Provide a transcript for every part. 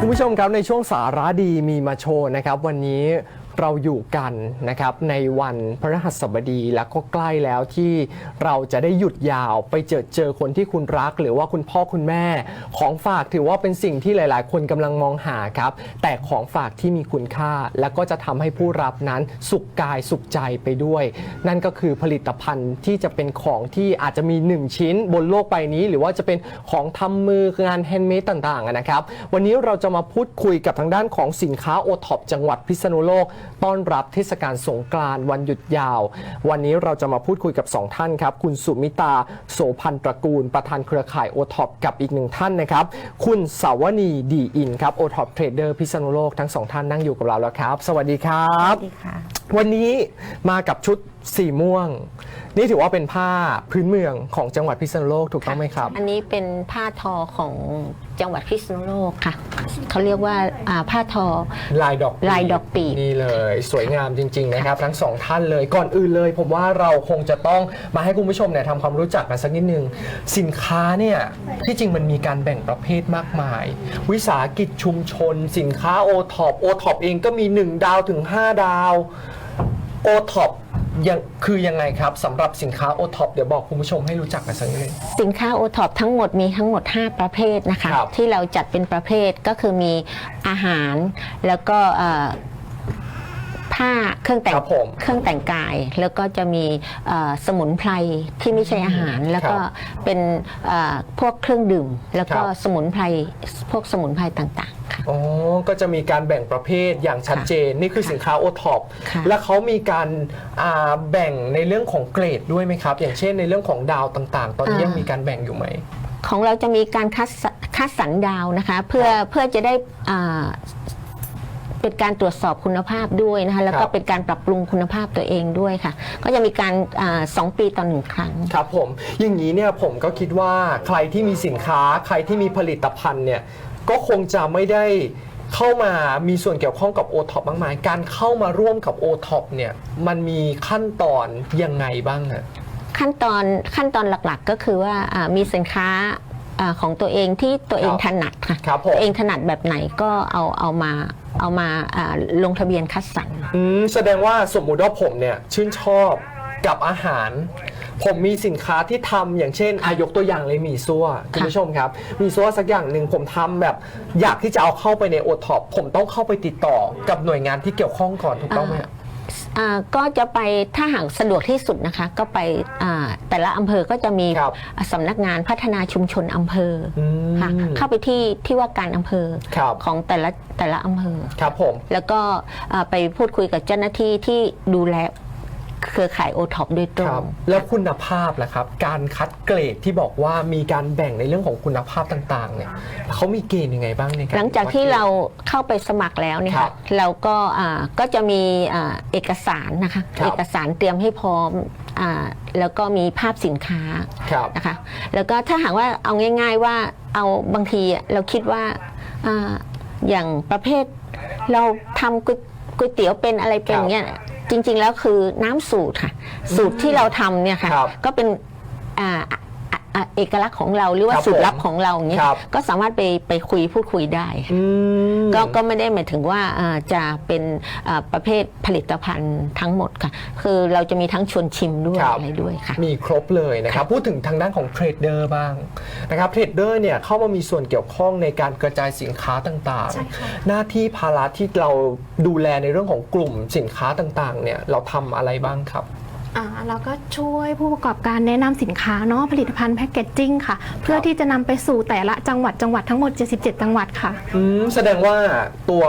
คุณผู้ชมครับในช่วงสาระดีมีมาโชว์นะครับ วันนี้ เราอยู่กันนะครับในวันพฤหัสบดีและก็ใกล้แล้วที่เราจะได้หยุดยาวไปเจอเจอคนที่คุณรัก หรือว่าคุณพ่อคุณแม่ ของฝากถือว่าเป็นสิ่งที่หลาย ๆ คนกำลังมองหาครับ แต่ของฝากที่มีคุณค่า และก็จะทำให้ผู้รับนั้นสุขกายสุขใจไปด้วย นั่นก็คือผลิตภัณฑ์ที่จะเป็นของที่อาจจะมี 1 ชิ้นบนโลกใบนี้ หรือว่าจะเป็นของทำมืองานแฮนด์เมดต่าง ๆ นะครับ วันนี้เราจะมาพูดคุยกับทางด้านของสินค้าโอท็อปจังหวัดพิษณุโลกต้อนรับเทศกาลสงกรานต์วันหยุดยาว วันนี้เราจะมาพูดคุยกับ 2 ท่านครับ คุณสุมิตา โสพันตระกูล ประธานเครือข่ายโอท็อปกับอีกหนึ่งท่านนะครับ คุณสาวนีดีอินครับโอท็อปเทรดเดอร์พิษณุโลกทั้งสองท่านนั่งอยู่กับเราแล้วครับ สวัสดีครับ สวัสดีค่ะวันนี้มากับชุดสีม่วง นี่ถือว่าเป็นผ้าพื้นเมืองของจังหวัดพิษณุโลกถูกต้องไหมครับ อันนี้เป็นผ้าทอของจังหวัดพิษณุโลกค่ะเขาเรียกว่าอ่าผ้าทอลายดอกลายดอกปีบนี่เลย สวยงามจริง ๆ นะครับ ทั้งสองท่านเลยก่อนอื่นเลย ผมว่าเราคงจะต้องมาให้คุณผู้ชมเนี่ยทำความรู้จักกันสักนิดนึง สินค้าเนี่ยที่จริงมันมีการแบ่งประเภทมากมาย วิสาหกิจชุมชน สินค้าโอท็อปโอท็อปเองก็มี 1 ดาวถึง 5 ดาว โอท็อปยังคือยังไงครับสำหรับสินค้าโอท็อปเดี๋ยวบอกคุณผู้ชมให้รู้จักกันสักนิดนึง สินค้าโอท็อปทั้งหมดมีทั้งหมด 5 ประเภทนะคะ ครับที่เราจัดเป็นประเภทก็คือมีอาหารแล้วก็เอ่อ ผ้าเครื่องแต่งครับผมเครื่องแต่งกาย แล้วก็จะมีเอ่อสมุนไพรที่ไม่ใช่อาหาร แล้วก็เป็นเอ่อพวกเครื่องดื่ม แล้วก็ครับ สมุนไพรพวกสมุนไพรต่างๆค่ะ อ๋อ ก็จะมีการแบ่งประเภทอย่างชัดเจน นี่คือสินค้าโอท็อป ค่ะและเขามีการอ่าแบ่งในเรื่องของเกรดด้วยไหมครับ อย่างเช่นในเรื่องของดาวต่างๆ ตอนนี้ยังมีการแบ่งอยู่ไหม ของเราจะมีการคัดสคัดสรรดาวนะคะ เพื่อเพื่อจะได้อ่า เป็นการตรวจสอบคุณภาพด้วยนะคะแล้วคก็รับเป็นการปรับปรุงคุณภาพตัวเองด้วยค่ะ ก็จะมีการอาสองปีต่อหนึ่งครั้ง ครับผม อย่างนี้เนี่ยผมก็คิดว่าใครที่มีสินค้า ใครที่มีผลิตภัณฑ์เนี่ยก็คงจะไม่ได้เข้ามามีส่วนเกี่ยวข้องกับ o t o p มากมาย การเข้ามาร่วมกับ o t o p เนี่ยมันมีขั้นตอนยังไงบ้างฮะขั้นตอนขั้นตอนหลักๆก็คือว่าอ่ามีสินค้าอาของตัวเองที่ตัวเองครับถนัดค่ะครับผมตัวเองถนัดแบบไหนก็เอาเอามา เอามาาลงทะเบียนคัดสรร อืมแสดงว่าสมมุติว่าผมเนี่ยชื่นชอบกับอาหาร ผมมีสินค้าที่ทำอย่างเช่นอายกตัวอย่างเลยหมี่ซัวคุณผู้ชมครับหมีซัวสักอย่างหนึ่งผมทำแบบ อยากที่จะเอาเข้าไปในโอท็อปผมต้องเข้าไปติดต่อกับหน่วยงานที่เกี่ยวข้องก่อนถูกต้องไหมครับ ก็จะไปถ้าหากสะดวกที่สุดนะคะ ก็ไปอ่าแต่ละอำเภอก็จะมีครับสำนักงานพัฒนาชุมชนอำเภออมค่ะเข้าไปที่ที่ว่าการอำเภอครับของแต่ละแต่ละอำเภอครับผมแล้วก็อ่าไปพูดคุยกับเจ้าหน้าที่ที่ดูแล เครือข่ายโอท็อปโดยตรครังบแล้วคุณภาพล่ะครับ การคัดเกรดที่บอกว่ามีการแบ่งในเรื่องของคุณภาพต่างๆเนี่ยเขามีเกณฑ์ยังไงบ้างในการ หลังจากที่วัดกณฑ์เราเข้าไปสมัครแล้วเนี่ยครัค่ะบเราก็อ่าก็จะมีอ่าเอกสารนะคะครับ เอกสารเตรียมให้พร้อมอาแล้วก็มีภาพสินค้าครับ นะคะ แล้วก็ถ้าหากว่าเอาง่าย ๆว่าเอาบางทีอะเราคิดว่าอาอย่างประเภทเราทำก๋วยก๋วยเตี๋ยวเป็นอะไรเป็นครับเนี่ย จริงๆแล้วคือน้ำสูตรค่ะ สูตรที่เราทำเนี่ยค่ะ ครับ ก็เป็นอ่า อะอะเอกลักษณ์ของเราหรือว่าครับสูตรลับผมของเราอย่างเงี้ยครับ ก็สามารถไปไปคุยพูดคุยได้อืม ก็ก็ไม่ได้หมายถึงว่าอ่าจะเป็นอ่าประเภทผลิตภัณฑ์ทั้งหมดค่ะ คือเราจะมีทั้งชวนชิมด้วยครับ อะไรด้วยค่ะ มีครบเลยนะครับ พูดถึงทางด้านของเทรดเดอร์บ้างนะครับเทรดเดอร์เนี่ยเข้ามามีส่วนเกี่ยวข้องในการกระจายสินค้าต่างใช่ค่ะ ๆ หน้าที่ภาระที่เราดูแลในเรื่องของกลุ่มสินค้าต่างๆเนี่ยเราทำอะไรบ้างครับ อ่าเราก็ช่วยผู้ประกอบการแนะนำสินค้าเนาะผลิตภัณฑ์แพคเกจจิ้งค่ะ เพื่อที่จะนำไปสู่แต่ละจังหวัดจังหวัดทั้งหมด 77 จังหวัดค่ะ อืมแสดงว่าตัว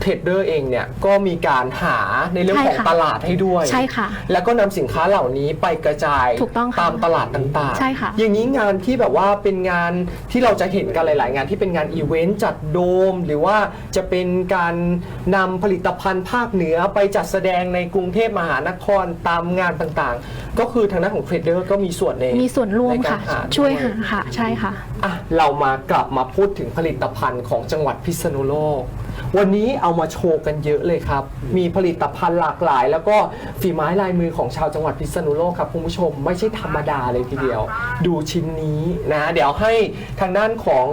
เทรดเดอร์เองเนี่ยก็มีการหาในเรื่องของใช่ค่ะตลาดให้ด้วย ใช่ค่ะ แล้วก็นำสินค้าเหล่านี้ไปกระจายถูกต้องค่ะตามตลาดต่างๆ ใช่ค่ะ อย่างนี้งานที่แบบว่าเป็นงานที่เราจะเห็นกันหลาย ๆ งานที่เป็นงานอีเวนต์จัดโดม หรือว่าจะเป็นการนำผลิตภัณฑ์ภาคเหนือไปจัดแสดงในกรุงเทพมหานครตามงานต่างๆ ก็คือทางด้านของเทรดเดอร์ก็มีส่วนในมีส่วนร่วมในกาค่ะรหาช่วยด้หาค่ะ ใช่ค่ะ อะเรามากลับมาพูดถึงผลิตภัณฑ์ของจังหวัดพิษณุโลก วันนี้เอามาโชว์กันเยอะเลยครับ มีผลิตภัณฑ์หลากหลาย แล้วก็ฝีไม้ลายมือของชาวจังหวัดพิษณุโลกครับคุณผู้ชมไม่ใช่ธรรมดาเลยทีเดียว ดูชิ้นนี้นะเดี๋ยวให้ทางด้านของ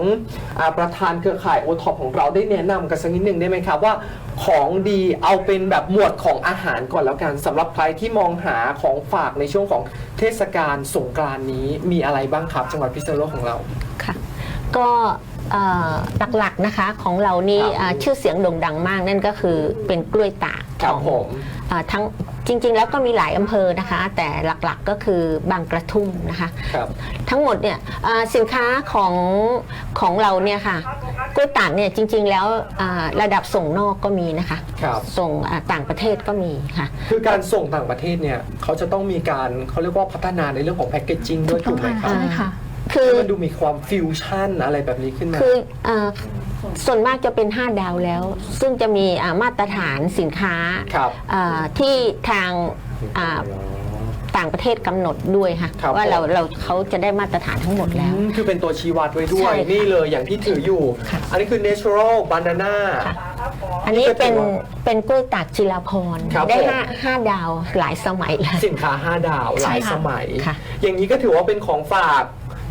อาประธานเครือข่ายโอท็อปของเราได้แนะนำกันสักนิดหนึ่งได้ไหมครับว่า ของดีเอาเป็นแบบหมวดของอาหารก่อนแล้วกันสำหรับใครที่มองหาของฝากในช่วงของเทศกาลสงกรานต์นี้มีอะไรบ้างครับจังหวัดพิษณุโลกของเรา ค่ะ ก็เอ่อหลักๆนะคะของเรานี่ครับ อ่าชื่อเสียงโด่งดังมากนั่นก็คือเป็นกล้วยตากครับของผม อ่าทั้ง จริงๆ แล้วก็มีหลายอำเภอนะคะ แต่หลักๆก็คือบางกระทุ่มนะคะ ครับทั้งหมดเนี่ยอ่าสินค้าของของเราเนี่ยค่ะกล้วยตากเนี่ยจริงๆแล้วอ่าระดับส่งนอกก็มีนะคะ ครับ ส่งอ่าต่างประเทศก็มีค่ะ คือการส่งต่างประเทศเนี่ยเขาจะต้องมีการเขาเรียกว่าพัฒนาในเรื่องของแพคเกจจิ้งด้วยถูกไหมครับ ใช่ค่ะ คือให้มันดูมีความฟิวชั่นอะไรแบบนี้ขึ้นมา คืออาส่วนมากจะเป็น 5 ดาวแล้ว ซึ่งจะมีอ่ามาตรฐานสินค้าครับอ่าที่ทางอ่าต่างประเทศกำหนดด้วยค่ะครับว่าเราผม เราเขาจะได้มาตรฐานทั้งหมดแล้ว อืมคือเป็นตัวชี้วัดไว้ด้วใช่ย ค่ะนี่เลยอย่างที่ถืออยู่ ค่ะ อันนี้คือ natural banana ค่ะ อันนี้นี่ก็ถืเป็นอว่าเป็นกล้วยตากจิราพรครับได้ผม ห้าห้าดาวหลายสมัยแล้ว สินค้า 5 ดาวหลายใช่ค่ะสมัย ค่ะอย่างนี้ก็ถือว่าเป็นของฝาก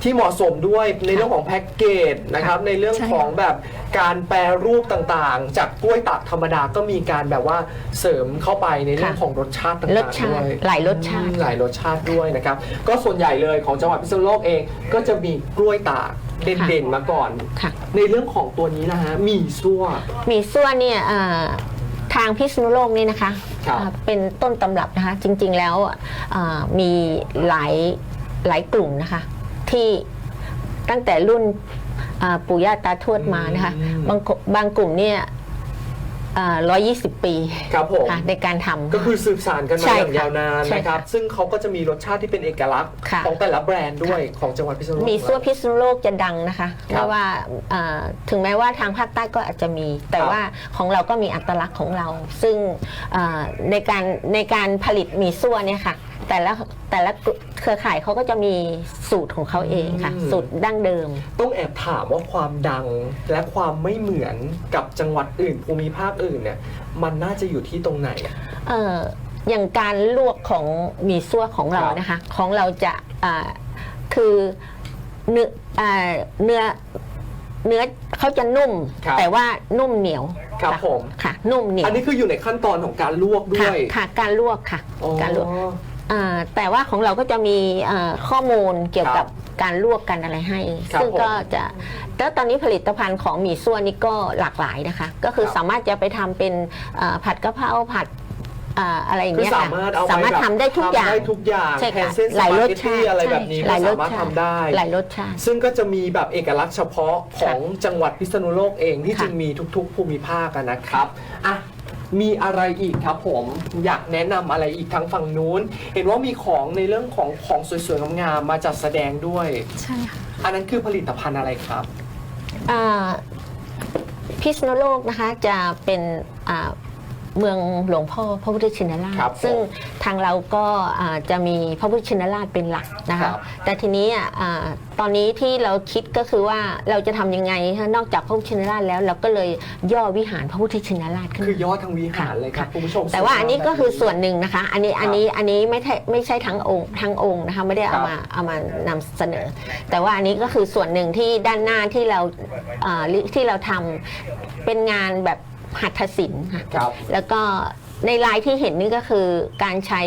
ที่เหมาะสมด้วยในเรื่องของแพ็กเกจนะครับในเรื่องใช่ของแบบการแปรรูปต่างๆ จากกล้วยตากธรรมดาก็มีการแบบว่าเสริมเข้าไปในเรื่องของรสชาติต่างๆรสชาด้วติยหลายรสชาติอืมหลายรสชาติด้วยนะครับก็ส่วนใหญ่เลยของจังหวัดพิษณุโลกเองก็จะมีกล้วยตากเด่นๆมาก่อน ค่ะ ในเรื่องของตัวนี้นะฮะหมีซั่ว หมีซั่วเนี่ยอ่าทางพิษณุโลกนี่นะคะครับ อ่าเป็นต้นตำรับนะคะ จริงๆแล้วอ่ามีหลายหลายกลุ่มนะคะ ที่ตั้งแต่รุ่นอ่าปู่ย่าตาทวดมานะคะอืมบางกบางกลุ่มเนี่ยร้อยยี่สิบปีครับผมค่ะในการทำก็คือสืบสานกันมาใช่อย่างค่ะยาวนานใช่นะครับค่ะซึ่งเขาก็จะมีรสชาติที่เป็นเอกลักษณ์ค่ะของแต่ละแบรนด์ด้วยของจังหวัดพิษณุโลกหมีซั่วของเราพิษณุโลกจะดังนะคะครับไม่ว่าอ่าถึงแม้ว่าทางภาคใต้ก็อาจจะมี แต่ครับว่าของเราก็มีอัตลักษณ์ของเรา ซึ่งอ่าในการในการผลิตหมีซั่วเนี่ยค่ะ แต่ละแต่ละเครือข่ายเขาก็จะมีสูตรของเขาเองค่ะสูตรดั้งเดิม ต้องแอบถามว่าความดังและความไม่เหมือนกับจังหวัดอื่นภูมิภาคอื่นเนี่ย มันน่าจะอยู่ที่ตรงไหน เอ่ออย่างการลวกของหมี่ซั่วของเราครับนะคะ ของเราจะอ่าคือเนื้ออ่าเนื้อเนื้อเขาจะนุ่ม ครับแต่ว่านุ่มเหนียวครับะผม ค่ะ นุ่มเหนียวอันนี้คืออยู่ในขั้นตอนของการลวกด้ค่ะวย ค่ะ การลวกค่ะ อ๋อ การลวก อ่าแต่ว่าของเราก็จะมีอ่าข้อมูลเกี่ยวกับครับการลวกกันอะไรให้ ครับซึ่งก็ผมจะแล้วตอนนี้ผลิตภัณฑ์ของหมี่ซั่วนี่ก็หลากหลายนะคะ ก็คือครับสามารถจะไปทำเป็นอ่าผัดกะเพราผัดอ่าอะไรอย่างคือเงี้ยสาค่ะมารถเอาไปสามารถแบบทำได้ทุกอย่าง ทำได้ทุกอย่างใช่แทค่ะนเส้นสหลายปารสเกตชาตี้ติอะไรแบบนี้หก็ลายรสาสมารถชาติ ทำได้ หลายรสชาติ ซึ่งก็จะมีแบบเอกลักษณ์เฉพาะของจังหวัดพิษณุโลกเองที่ค่ะ จึงมีทุกๆ ภูมิภาคอะนะครับ อะ มีอะไรอีกครับผมอยากแนะนำอะไรอีกทางฝั่งนู้น เห็นว่ามีของในเรื่องของของสวยๆงามๆมาจัดแสดงด้วย ใช่ค่ะอันนั้นคือผลิตภัณฑ์อะไรครับ อ่าพิษณุโลกนะคะจะเป็นอ่า เมืองหลวงพ่อพระพุทธชินราครัชบซึ่งทางเราก็อ่าจะมีพระพุทธชินราชเป็นหลักนะครัคะ บ แต่ทีนี้อะอ่าตอนนี้ที่เราคิดก็คือว่าเราจะทำยังไงคะนอกจากพระพุทธชินราชแล้ว เราก็เลยย่อวิหารพระพุทธชินราชขึ้นคือยอดทางวิหารเลยครับค่ะ คุณผู้ชม แต่ว่าอันนี้ก็คือส่วนแบบหนึ่งนะคะ อันนี้อันนี้อันนี้ไม่ใช่ไม่ใช่ทั้งองค์ทั้งองค์นะคะไม่ได้เอามาเอามานำเสนอ แต่ว่าอันนี้ก็คือส่วนหนึ่งที่ด้านหน้าที่เราอ่าที่เราทำเป็นงานแบบ หัตถศิลป์ค่ะครับ แล้วก็ในลายที่เห็นนี่ก็คือการใช้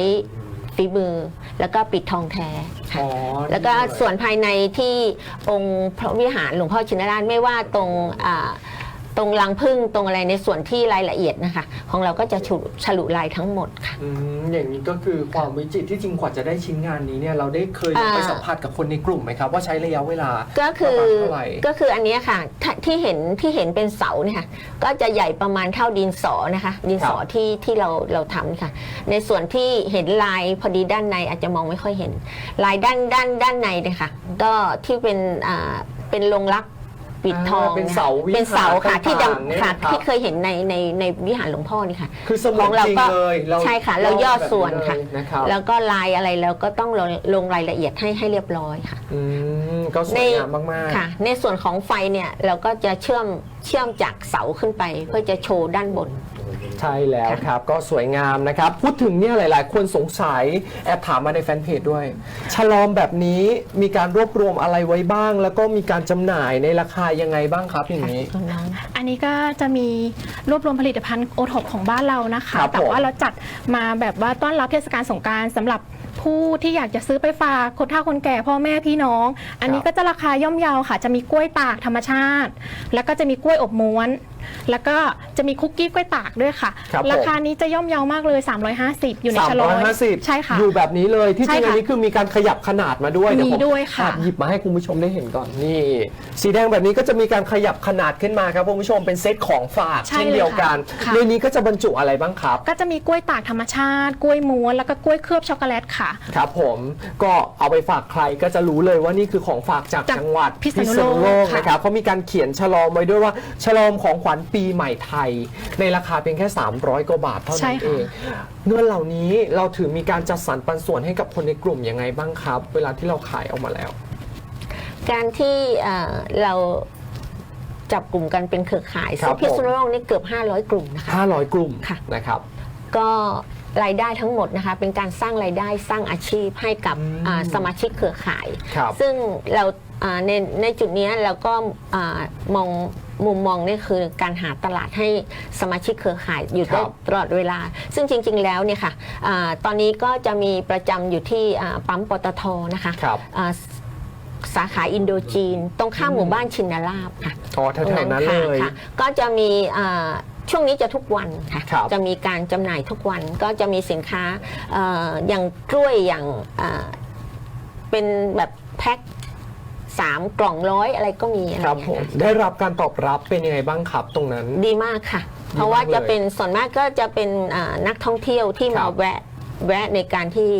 ฝีมือ แล้วก็ปิดทองแท้ค่ะ อ๋อแล้วก็ส่วนภายในที่องค์พระวิหารหลวงพ่อชินราชไม่ว่าตรงอ่า ตรงรังพึ่งตรงอะไรในส่วนที่รายละเอียดนะคะ ของเราก็จะฉลุฉลุลายทั้งหมดค่ะ อืมอย่างนี้ก็คือความวิจิตรที่จริงกว่าจะได้ชิ้นงานนี้เนี่ยเราได้เคยอ่า ไปสัมผัสกับคนในกลุ่มไหมครับ ว่าใช้ระยะเวลาก็คือประมาณเท่าไหร่ ก็คืออันเนี้ยค่ะถ้าที่เห็นที่เห็นเป็นเสาเนี่ยค่ะก็จะใหญ่ประมาณเท่าดินสอนะคะ ดินสอครับที่ที่เราเราทำค่ะ ในส่วนที่เห็นลายพอดีด้านในอาจจะมองไม่ค่อยเห็น ลายด้านด้านด้านในเนี่ยค่ะก็ที่เป็นอ่าเป็นลงรัก ปิดทองอ่าเป็นเสาวิหารเป็นเสาค่ะ ที่ต่างๆดำเนี่ยค่ะนะครับ ที่เคยเห็นในในในวิหารหลวงพ่อนี่ค่ะ คือเสมืขออนงเราจริงก็เลยเราใช่ค่ะเราย่อส่วนค่ะแบบนี้เลยนะครับแล้วก็ลายอะไรเราก็ต้องลงลงรายละเอียดให้ให้เรียบร้อยค่ะ อืมก็สวยงามมากๆ ค่ะ ในส่วนของไฟเนี่ยเราก็จะเชื่อมเชื่อมจากเสาขึ้นไป เพื่อจะโชว์ด้านบน ใช่แล้วครับก็สวยงามนะครับ พูดถึงเนี่ยหลาย ๆ คนสงสัยแอบถามมาในแฟนเพจด้วย ฉลอมแบบนี้มีการรวบรวมอะไรไว้บ้าง แล้วก็มีการจำหน่ายในราคายังไงบ้างครับอย่างนี้อันนี้ก็จะมีรวบรวมผลิตภัณฑ์โอท็อปของบ้านเรานะคะ ครับแต่ผมว่าเราจัดมาแบบว่าต้อนรับเทศกาลสงกรารสำหรับผู้ที่อยากจะซื้อไปฝากคนเฒ่าคนแก่พ่อแม่พี่น้อง อันนี้ก็จะราคาย่อมเยาค่ะ จะมีกล้วยตากธรรมชาติ แล้วก็จะมีกล้วยอบม้วนแล้วก็จะมีคุกกี้กล้วยตากด้วยค่ะ ครับผม ราคานี้จะย่อมเยามากเลย 350 อยู่ในชะลอย350ใช่ค่ะ อยู่แบบนี้เลยที่จใช่ริงค่ะอันนี้คือมีการขยับขนาดมาด้วยมีเผมด้วยค่ะแอบหยิบมาให้คุณผู้ชมได้เห็นก่อนนี่ สีแดงแบบนี้ก็จะมีการขยับขนาดขึ้นมาครับคุณผู้ชมเป็นเซตของฝากใช่เช่นเดียวกันเลยค่ะ ในนี้ก็จะบรรจุอะไรบ้างครับ ก็จะมีกล้วยตากธรรมชาติ กล้วยม้วนแล้วก็กล้วยเคลือบช็อกโกแลตค่ะ ครับผมก็เอาไปฝากใครก็จะรู้เลยว่านี่คือของฝากจากจากจังหวัดพิษณุโลกค่ะ นะครับเขามีการเขียนฉลอมไว้ด้วยว่าฉลอมของขวัญปีใหม่ไทย ในราคาเพียงแค่ 300กว่าบาทเท่าใช่นั้นค่ะ เองเงินเหล่านี้เราถือมีการจัดสรรปันส่วนให้กับคนในกลุ่มยังไงบ้างครับ เวลาที่เราขายออกมาแล้ว การที่เอ่อเราจับกลุ่มกันเป็นเครือข่ายครับซึ่งพิษผม ณุโลกนี่เกือบ 500 กลุ่มนะคะ 500 กลุ่มค่ะ นะครับ ก็รายได้ทั้งหมดนะคะ เป็นการสร้างรายได้สร้างอาชีพให้กับอืม อ่าสมาชิกเครือข่าย ครับ ซึ่งเราอ่าในในจุดเนี้ยเราก็อามอง มุมมองนี่คือการหาตลาดให้สมาชิกเครือข่ายอยู่ครัได้บตลอดเวลา ซึ่งจริง ๆ แล้วเนี่ยค่ะอาตอนนี้ก็จะมีประจำอยู่ที่อ่าปั๊มปตทนะคะครับ อ่าสาขาอินโดจีน ตรงข้ามหมู่บ้านชินราบค่ะ อ๋อแถวๆนั้นเลย ค่ะค่ะก็จะมีอ่าช่วงนี้จะทุกวันค่ะครับจะมีการจำหน่ายทุกวันก็จะมีสินค้าเอ่ออย่างกล้วยอย่างอ่าเป็นแบบแพ็ค สามกล่องร้อยอะไรก็มีอะไรครับเงี้ผมยค่ะได้รับการตอบรับเป็นยังไงบ้างครับตรงนั้น ดีมากค่ะ เพราะว่าดีมากเลยจะเป็นส่วนมากก็จะเป็นอ่านักท่องเที่ยวที่ครัมาบแวะแวะในการที่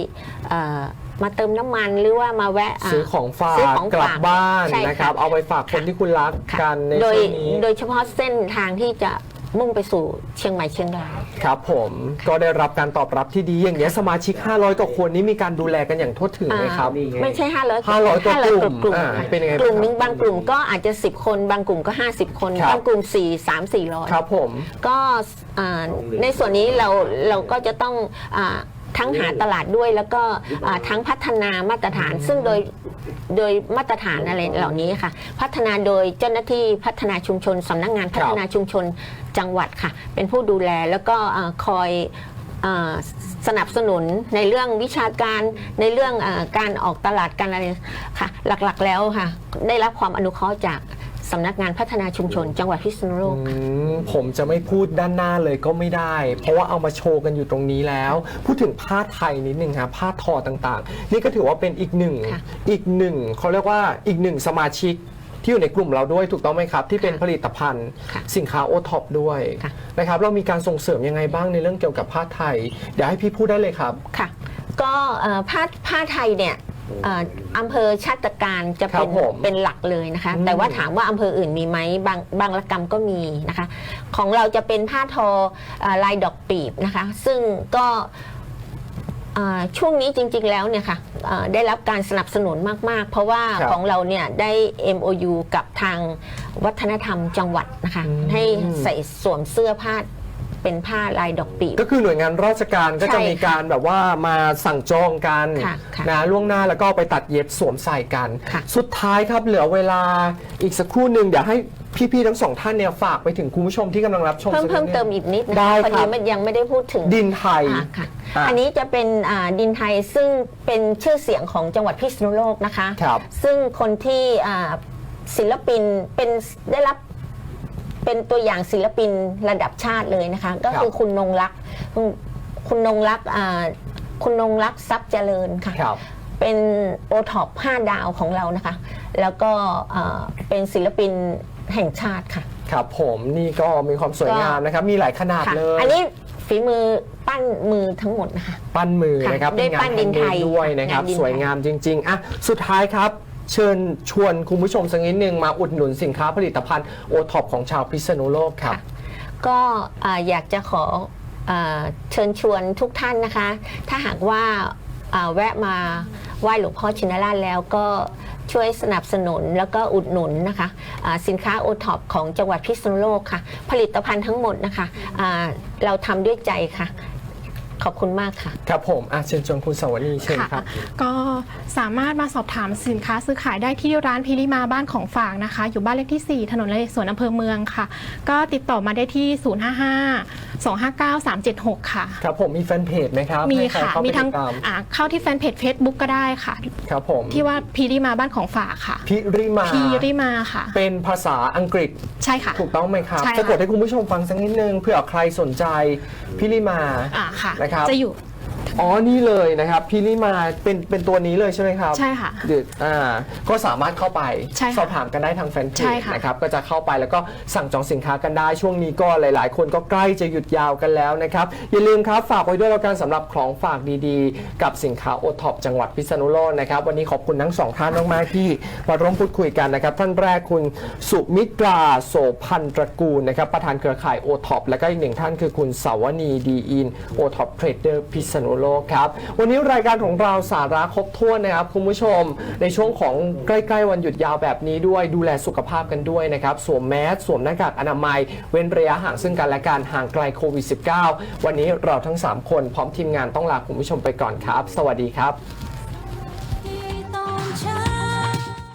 เอ่อมาเติมน้ำมันหรือว่ามาแวะาซื้อของฝากซื้อของกลับฝากบ้านใช่นะครับ เอาไปฝากคนที่คุณรักค่ะกันในโดยช่วงนี้โดยเฉพาะเส้นทางที่จะ มุ่งไปสู่เชียงใหม่เชียงราย ครับผมก็ได้รับการตอบรับที่ดีอย่างเงี้ยสมาชิก 500กว่าคนนี้มีการดูแลกันอย่างทั่วถึงไหมครับอ่าไม่ใช่ 500 500กว่ากลุ่มกลุ่มอ่าค่ะเป็นยังไงกลุ่มบ้างหนึงครับบางกลุ่มก็อาจจะ 10 คน บางกลุ่มก็ 50 คน ครับ บางกลุ่ม 4 3 400 ครับผม ก็อ่าในส่วนนี้เราเราก็จะต้องอาทั้งหาตลาดด้วยแล้วก็อ่าทั้งพัฒนามาตรฐาน ซึ่งโดยโดยมาตรฐานอะไรเหล่านี้ค่ะ พัฒนาโดยเจ้าหน้าที่พัฒนาชุมชนสำนักงานพัฒนาชุมชน จังหวัดค่ะ เป็นผู้ดูแลแล้วก็อ่าคอยอาสนับสนุนในเรื่องวิชาการในเรื่องอาการออกตลาดการอะไรค่ะ หลักๆแล้วค่ะ ได้รับความอนุเคราะห์จากสำนักงานพัฒนาชุมชน จังหวัดพิษณุโลกอืมผมจะไม่พูดด้านหน้าเลยก็ไม่ได้ เพราะว่าเอามาโชว์กันอยู่ตรงนี้แล้ว พูดถึงผ้าไทยนิดนึงครับผ้าทอต่างๆ นี่ก็ถือว่าเป็นอีกหนึ่งค่ะอีกหนึ่งเขาเรียกว่าอีกหนึ่งสมาชิก ที่อยู่ในกลุ่มเราด้วยถูกต้องไหมครับ ที่เป็นผลิตภัณฑ์ ค่ะสินค้าโอท็อปด้วยค่ะนะครับเรามีการส่งเสริมยังไงบ้างในเรื่องเกี่ยวกับผ้าไทยเดี๋ยวให้พี่พูดได้เลยครับ ค่ะ ก็เอ่อผ้าผ้าไทยเนี่ยเอ่ออำเภอชาติการจะเป็นครับผมเป็นหลักเลยนะคะ อืม แต่ว่าถามว่าอำเภออื่นมีไหมบางบางละกรรมก็มีนะคะ ของเราจะเป็นผ้าทอเอ่อลายดอกปีบนะคะ ซึ่งก็เอ่อ ช่วงนี้จริงๆแล้วเนี่ยค่ะเอ่อได้รับการสนับสนุนมากๆ เพราะว่าครับของเราเนี่ยได้ MOU กับทางวัฒนธรรมจังหวัดนะคะอืมให้ใส่สวมเสื้อผ้า เป็นผ้าลายดอกปีบ ก็คือหน่วยงานราชการก็ใช่จะมีการแบบว่ามาสั่งจองกันค่ะค่ะนะล่วงหน้าแล้วก็เอาไปตัดเย็บสวมใส่กัน ค่ะ สุดท้ายครับเหลือเวลาอีกสักครู่หนึ่งเดี๋ยวให้พี่ๆทั้งสองท่านเนี่ยฝากไปถึงคุณผู้ชมที่กำลังรับชมเพิ่มสักนิดเพิ่มนึงเติมอีกนิดนะได้พอครัดีบมันยังไม่ได้พูดถึง ดินไทย อ่าค่ะอะอันนี้จะเป็นอ่าดินไทยซึ่งเป็นชื่อเสียงของจังหวัดพิษณุโลกนะคะ ครับซึ่งคนที่อ่าศิลปินเป็นได้รับ เป็นตัวอย่างศิลปินระดับชาติเลยนะคะ ก็คือคุณนงรักษ์คุณคุณนงรักษ์อ่าคุณนงรักษ์ทรัพย์เจริญค่ะครับเป็นโอท็อป5ดาวของเรานะคะ แล้วก็อ่าเป็นศิลปินแห่งชาติค่ะ ครับผมนี่ก็มีความสวยงามนะครับ มีหลายขนาดค่ะเลย อันนี้ฝีมือปั้นมือทั้งหมดนะคะ ปั้นมือค่ะนะครับด้วยเป็งานปั้นดินไทยแฮมเมดด้วยนะครับงานดินไทยสวยงามจริง ๆ อะ สุดท้ายครับ เชิญชวนคุณผู้ชมสักนิดนึงมาอุดหนุนสินค้าผลิตภัณฑ์โอท็อปของชาวพิษณุโลกครับ ก็อ่าอยากจะขออาเชิญชวนทุกท่านนะคะ ถ้าหากว่าอ่าแวะมาไหว้หลวงพ่อชินราชแล้วก็ช่วยสนับสนุนแล้วก็อุดหนุนนะคะสินค้าโอท็อปของจังหวัดพิษณุโลกค่ะ ผลิตภัณฑ์ทั้งหมดนะคะเราทำด้วยใจค่ะ ขอบคุณมากค่ะ ครับผมอะเชิญชวนคุณสวนีเชิญครับ ก็สามารถมาสอบถามสินค้าซื้อขายได้ที่ร้านพิริมาบ้านของฝากนะคะ อยู่บ้านเลขที่ 4 ถนนนเรศวรอำเภอเมืองค่ะ ก็ติดต่อมาได้ที่ 055 259 376 ค่ะ ครับผมมีแฟนเพจไหมครับมีให้ใรค่ะเข้าไปมีทั้งติดตามอ่าเข้าที่แฟนเพจ Facebook ก็ได้ค่ะ ครับผม ที่ว่าพิริมาบ้านของฝากค่ะ พิริมา พิริมาค่ะ เป็นภาษาอังกฤษ ใช่ค่ะ ถูกต้องไหมครับใช่ค่ะสะกดให้คุณผู้ชมฟังสักนิดนึงเผื่อใครสนใจพิริมาอ่าค่ะนะครับ จะอยู่ อ๋อ นี่เลยนะครับพิริมาเป็นเป็นตัวนี้เลยใช่ไหมครับใช่ค่ะเดือดอ่าก็สามารถเข้าไปใช่ค่ะสอบถามกันได้ทางแฟนเพใช่จค่ะนะครับก็จะเข้าไปแล้วก็สั่งจองสินค้ากันได้ช่วงนี้ก็หลาย ๆ คนก็ใกล้จะหยุดยาวกันแล้วนะครับ อย่าลืมครับฝากไว้ด้วยแล้วกันสำหรับของฝากดีๆ กับสินค้าโอท็อปจังหวัดพิษณุโลกนะครับ วันนี้ขอบคุณทั้งสองท่านมากๆที่มาร่วมพูดคุยกันนะครับ ท่านแรกคุณสุมิตราโสพันตระกูลนะครับประธานเครือข่ายโอท็อปและก็อีกหนึ่งท่านคือคุณสาวนีดีอินโอท็อปเทรดเดอร์พิษณุโลกครับ วันนี้รายการของเราสาระครบถ้วนนะครับคุณผู้ชม ในช่วงของใกล้ๆวันหยุดยาวแบบนี้ด้วยดูแลสุขภาพกันด้วยนะครับ สวมแมสสวมหน้ากากอนามัย เว้นระยะห่างซึ่งกันและกันห่างไกลโควิด -19 วันนี้เราทั้ง 3 คนพร้อมทีมงานต้องลาคุณผู้ชมไปก่อนครับ สวัสดีครับ